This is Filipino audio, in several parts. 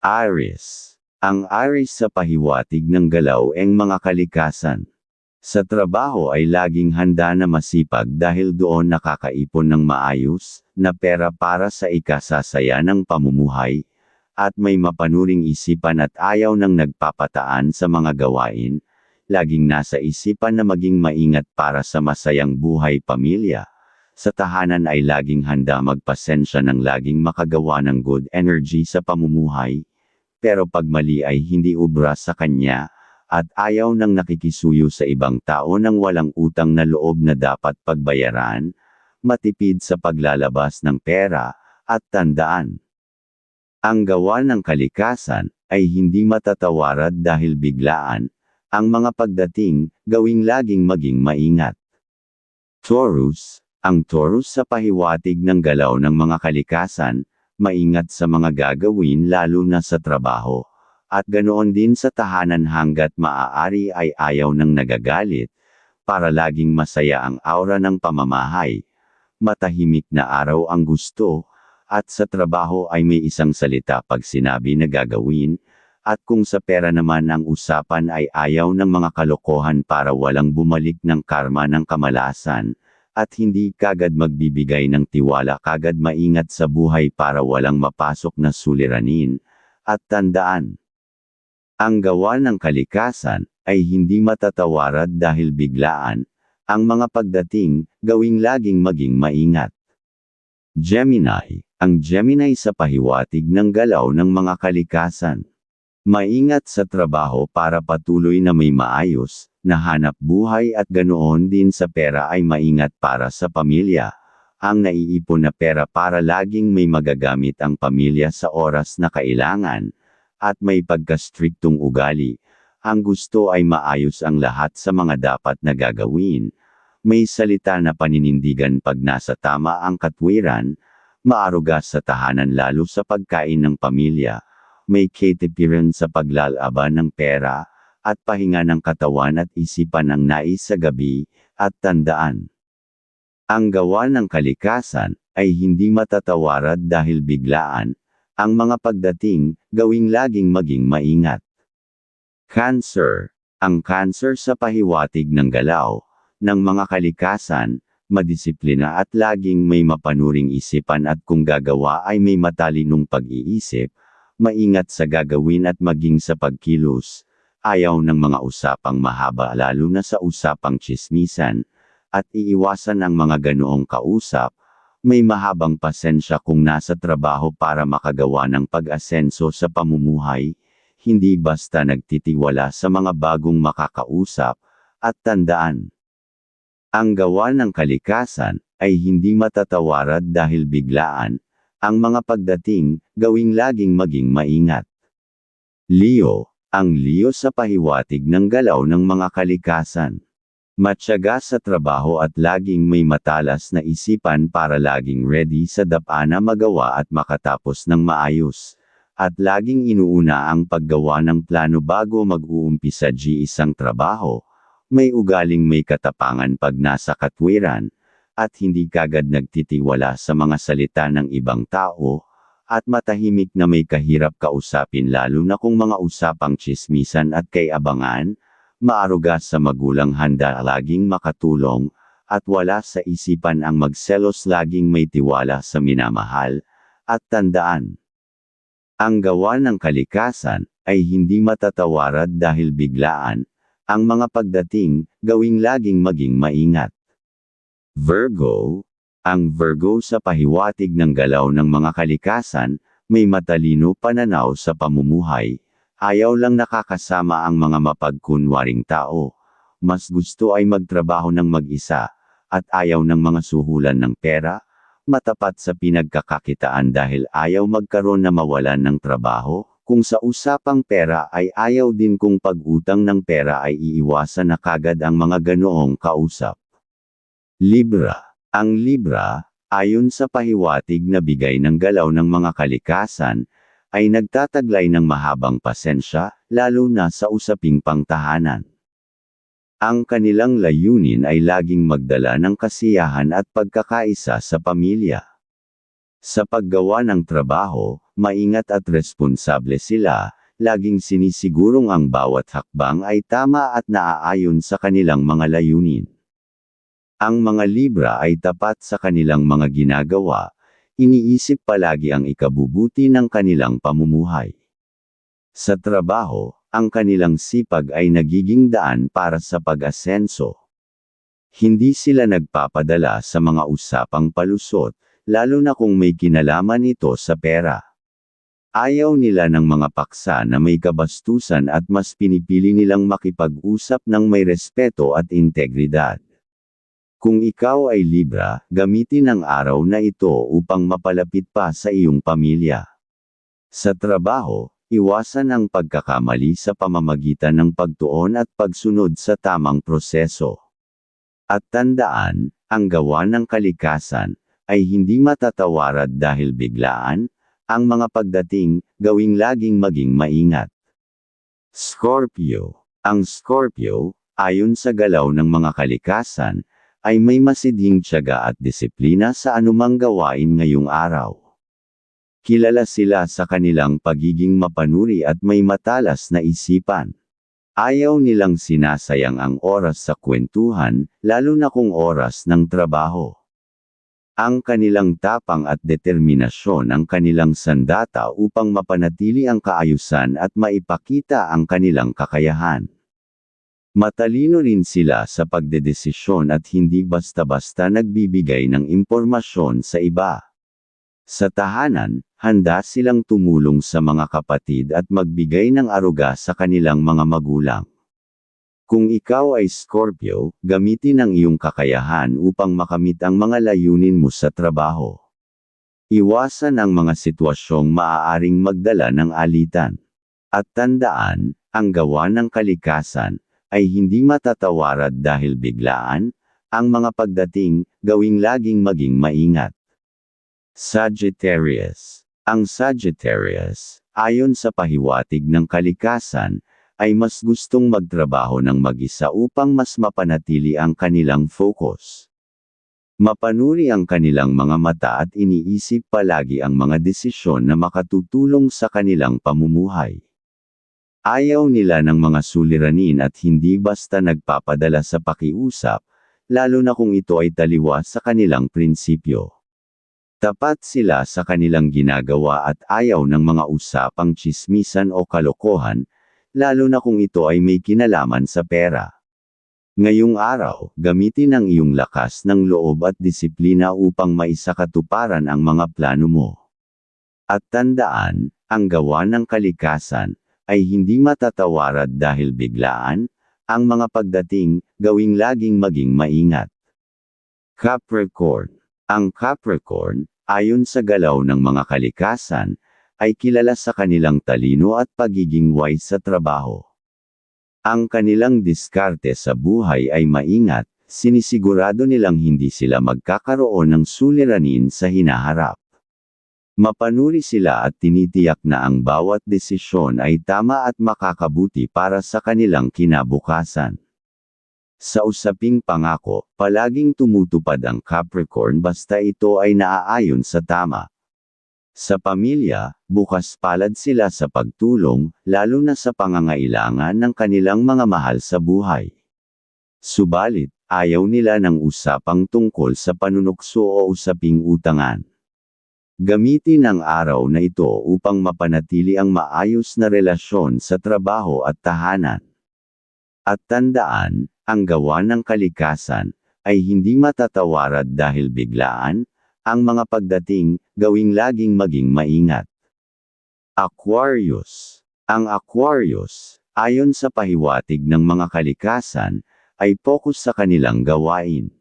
Aries. Ang Aries sa pahiwatig ng galaw ang mga kalikasan. Sa trabaho ay laging handa na masipag dahil doon nakakaipon ng maayos na pera para sa ikasasaya ng pamumuhay, at may mapanuring isipan at ayaw ng nagpapataan sa mga gawain, laging nasa isipan na maging maingat para sa masayang buhay pamilya. Sa tahanan ay laging handa magpasensya ng laging makagawa ng good energy sa pamumuhay, pero pag mali ay hindi ubra sa kanya, at ayaw nang nakikisuyo sa ibang tao nang walang utang na loob na dapat pagbayaran, matipid sa paglalabas ng pera, at tandaan. Ang gawa ng kalikasan, ay hindi matatawarad dahil biglaan, ang mga pagdating, gawing laging maging maingat. Taurus, ang Taurus sa pahiwatig ng galaw ng mga kalikasan, maingat sa mga gagawin lalo na sa trabaho. At ganoon din sa tahanan hanggat maaari ay ayaw ng nagagalit, para laging masaya ang aura ng pamamahay. Matahimik na araw ang gusto, at sa trabaho ay may isang salita pag sinabi na gagawin, at kung sa pera naman ang usapan ay ayaw ng mga kalokohan para walang bumalik ng karma ng kamalasan, at hindi kagad magbibigay ng tiwala kagad maingat sa buhay para walang mapasok na suliranin, at tandaan. Ang gawa ng kalikasan, ay hindi matatawarad dahil biglaan, ang mga pagdating, gawing laging maging maingat. Gemini, ang Gemini sa pahiwatig ng galaw ng mga kalikasan. Maingat sa trabaho para patuloy na may maayos, na hanap buhay at ganoon din sa pera ay maingat para sa pamilya. Ang naiipon na pera para laging may magagamit ang pamilya sa oras na kailangan, at may pagkastriktong ugali. Ang gusto ay maayos ang lahat sa mga dapat na gagawin. May salita na paninindigan pag nasa tama ang katwiran, maaruga sa tahanan lalo sa pagkain ng pamilya may katipiran sa paglalaban ng pera, at pahinga ng katawan at isipan ng nais sa gabi, at tandaan. Ang gawa ng kalikasan, ay hindi matatawarad dahil biglaan, ang mga pagdating, gawing laging maging maingat. Cancer, ang cancer sa pahiwatig ng galaw, ng mga kalikasan, madisiplina at laging may mapanuring isipan at kung gagawa ay may matalinong pag-iisip, maingat sa gagawin at maging sa pagkilos, ayaw ng mga usapang mahaba lalo na sa usapang chismisan, at iiwasan ang mga ganoong kausap, may mahabang pasensya kung nasa trabaho para makagawa ng pag-asenso sa pamumuhay, hindi basta nagtitiwala sa mga bagong makakausap, at tandaan. Ang gawa ng kalikasan, ay hindi matatawarad dahil biglaan, ang mga pagdating, gawing laging maging maingat. Leo, ang Leo sa pahiwatig ng galaw ng mga kalikasan. Matyaga sa trabaho at laging may matalas na isipan para laging ready sa dapana magawa at makatapos ng maayos. At laging inuuna ang paggawa ng plano bago mag-uumpisa G isang trabaho. May ugaling may katapangan pag nasa katwiran, at hindi kagad nagtitiwala sa mga salita ng ibang tao, at matahimik na may kahirap kausapin lalo na kung mga usapang chismisan at kay abangan, maaruga sa magulang handa laging makatulong, at wala sa isipan ang magselos laging may tiwala sa minamahal, at tandaan. Ang gawa ng kalikasan, ay hindi matatawarad dahil biglaan, ang mga pagdating, gawing laging maging maingat. Virgo, ang Virgo sa pahiwatig ng galaw ng mga kalikasan, may matalino pananaw sa pamumuhay, ayaw lang nakakasama ang mga mapagkunwaring tao, mas gusto ay magtrabaho ng mag-isa, at ayaw ng mga suhulan ng pera, matapat sa pinagkakakitaan dahil ayaw magkaroon na mawalan ng trabaho, kung sa usapang pera ay ayaw din kung pag-utang ng pera ay iiwasan na kagad ang mga ganoong kausap. Libra. Ang Libra, ayon sa pahiwatig na bigay ng galaw ng mga kalikasan, ay nagtataglay ng mahabang pasensya, lalo na sa usaping pangtahanan. Ang kanilang layunin ay laging magdala ng kasiyahan at pagkakaisa sa pamilya. Sa paggawa ng trabaho, maingat at responsable sila, laging sinisigurong ang bawat hakbang ay tama at naaayon sa kanilang mga layunin. Ang mga Libra ay tapat sa kanilang mga ginagawa, iniisip palagi ang ikabubuti ng kanilang pamumuhay. Sa trabaho, ang kanilang sipag ay nagiging daan para sa pag-asenso. Hindi sila nagpapadala sa mga usapang palusot, lalo na kung may kinalaman ito sa pera. Ayaw nila ng mga paksa na may kabastusan at mas pinipili nilang makipag-usap ng may respeto at integridad. Kung ikaw ay Libra, gamitin ang araw na ito upang mapalapit pa sa iyong pamilya. Sa trabaho, iwasan ang pagkakamali sa pamamagitan ng pagtuon at pagsunod sa tamang proseso. At tandaan, ang gawa ng kalikasan, ay hindi matatawarad dahil biglaan, ang mga pagdating, gawing laging maging maingat. Scorpio Ang Scorpio, ayon sa galaw ng mga kalikasan, ay may masidhing tiyaga at disiplina sa anumang gawain ngayong araw. Kilala sila sa kanilang pagiging mapanuri at may matalas na isipan. Ayaw nilang sinasayang ang oras sa kwentuhan, lalo na kung oras ng trabaho. Ang kanilang tapang at determinasyon ang kanilang sandata upang mapanatili ang kaayusan at maipakita ang kanilang kakayahan. Matalino rin sila sa pagdedesisyon at hindi basta-basta nagbibigay ng impormasyon sa iba. Sa tahanan, handa silang tumulong sa mga kapatid at magbigay ng aruga sa kanilang mga magulang. Kung ikaw ay Scorpio, gamitin ang iyong kakayahan upang makamit ang mga layunin mo sa trabaho. Iwasan ang mga sitwasyong maaaring magdala ng alitan. At tandaan, ang gawa ng kalikasan, ay hindi matatawarad dahil biglaan, ang mga pagdating, gawing laging maging maingat. Sagittarius Ang Sagittarius, ayon sa pahiwatig ng kalikasan, ay mas gustong magtrabaho ng mag-isa upang mas mapanatili ang kanilang focus. Mapanuri ang kanilang mga mata at iniisip palagi ang mga desisyon na makatutulong sa kanilang pamumuhay. Ayaw nila ng mga suliranin at hindi basta nagpapadala sa pakiusap, lalo na kung ito ay taliwas sa kanilang prinsipyo. Tapat sila sa kanilang ginagawa at ayaw ng mga usapang chismisan o kalokohan, lalo na kung ito ay may kinalaman sa pera. Ngayong araw, gamitin ang iyong lakas ng loob at disiplina upang maisakatuparan ang mga plano mo. At tandaan, ang gawa ng kalikasan, ay hindi matatawarad dahil biglaan, ang mga pagdating, gawing laging maging maingat. Capricorn Ang Capricorn, ayon sa galaw ng mga kalikasan, ay kilala sa kanilang talino at pagiging wise sa trabaho. Ang kanilang diskarte sa buhay ay maingat, sinisigurado nilang hindi sila magkakaroon ng suliranin sa hinaharap. Mapanuri sila at tinitiyak na ang bawat desisyon ay tama at makakabuti para sa kanilang kinabukasan. Sa usaping pangako, palaging tumutupad ang Capricorn basta ito ay naaayon sa tama, sa pamilya, bukas palad sila sa pagtulong, lalo na sa pangangailangan ng kanilang mga mahal sa buhay. Subalit, ayaw nila ng usapang tungkol sa panunukso o usaping utangan. Gamitin ang araw na ito upang mapanatili ang maayos na relasyon sa trabaho at tahanan. At tandaan, ang gawa ng kalikasan, ay hindi matatawarad dahil biglaan, ang mga pagdating, gawing laging maging maingat. Aquarius Ang Aquarius, ayon sa pahiwatig ng mga kalikasan, ay focus sa kanilang gawain.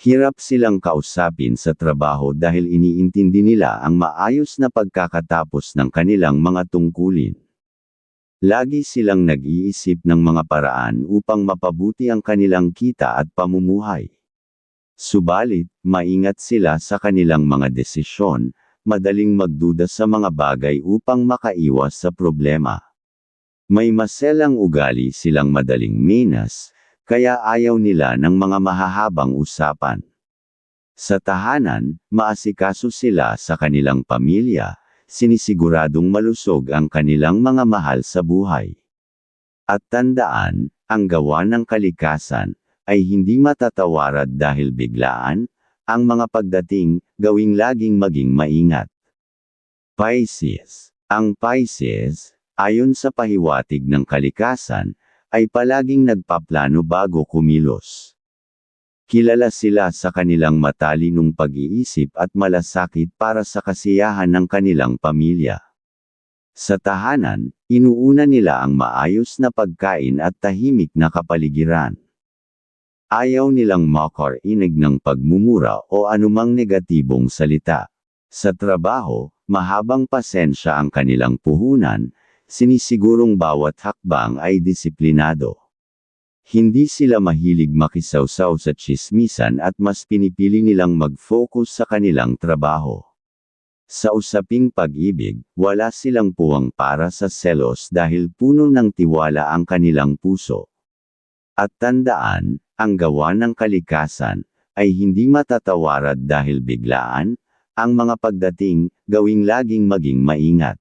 Hirap silang kausapin sa trabaho dahil iniintindi nila ang maayos na pagkakatapos ng kanilang mga tungkulin. Lagi silang nag-iisip ng mga paraan upang mapabuti ang kanilang kita at pamumuhay. Subalit, maingat sila sa kanilang mga desisyon, madaling magduda sa mga bagay upang makaiwas sa problema. May maselang ugali silang madaling minas, kaya ayaw nila ng mga mahahabang usapan. Sa tahanan, maasikaso sila sa kanilang pamilya, sinisiguradong malusog ang kanilang mga mahal sa buhay. At tandaan, ang gawa ng kalikasan, ay hindi matatawarad dahil biglaan, ang mga pagdating, gawing laging maging maingat. Pisces Ang Pisces, ayon sa pahiwatig ng kalikasan, ay palaging nagpaplano bago kumilos. Kilala sila sa kanilang matalinong pag-iisip at malasakit para sa kasiyahan ng kanilang pamilya. Sa tahanan, inuuna nila ang maayos na pagkain at tahimik na kapaligiran. Ayaw nilang makarinig ng pagmumura o anumang negatibong salita. Sa trabaho, mahabang pasensya ang kanilang puhunan, sinisigurong bawat hakbang ay disiplinado. Hindi sila mahilig makisawsaw sa chismisan at mas pinipili nilang mag-focus sa kanilang trabaho. Sa usaping pag-ibig, wala silang puwang para sa selos dahil puno ng tiwala ang kanilang puso. At tandaan, ang gawa ng kalikasan, ay hindi matatawarad dahil biglaan, ang mga pagdating, gawing laging maging maingat.